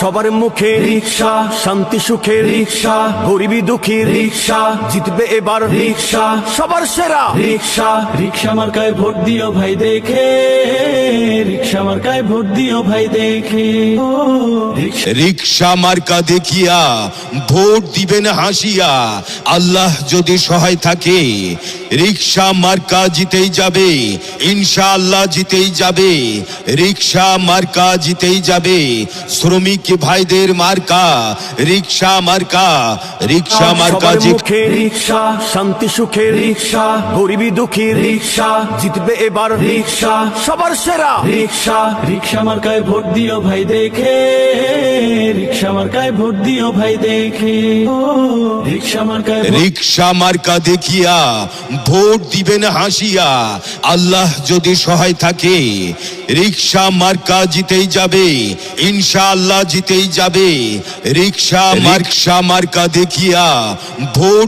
সবার মুখে রিক্সা শান্তি সুখে রিক্সা গরিবী দুঃখী রিক্সা জিতবে এবার রিক্সা সবার সেরা রিক্সা রিক্সা মার্কায় ভোট দিও ভাই দেখে রিক্সা মার্কায় ভোট দিও ভাই দেখে। রিক্সা মার্কা দেখিয়া ভোট দিবেন হাসিয়া আল্লাহ যদি সহায় থাকে রিক্সা মার্কা জিতেই যাবে ইনশাআল্লাহ জিতেই যাবে রিক্সা মার্কা জিতেই যাবে শ্রমিক ভাইদের মার্কা রিক্সা মার্কা রিক্সা মার্কা মুখে রিক্সা শান্তি সুখে রিক্সা গরিবী দুঃখী রিক্সা জিতবে এবার রিক্সা সবার সেরা রিক্সা রিক্সা মার্কায় ভোট দিও ভাই দেখে রিক্সা মার্কায় ভোট দিও ভাই দেখে রিক্সা মার্কায় রিক্সা মার্কা দেখিয়া ভোট দিবেন হাসিয়া। আল্লাহ যদি সহায় থাকে রিক্সা মার্কা জিতেই যাবে ইনশা আল্লাহ জিতেই যাবে। রিক্সা মার্কসা মার্কা দেখিয়া ভোট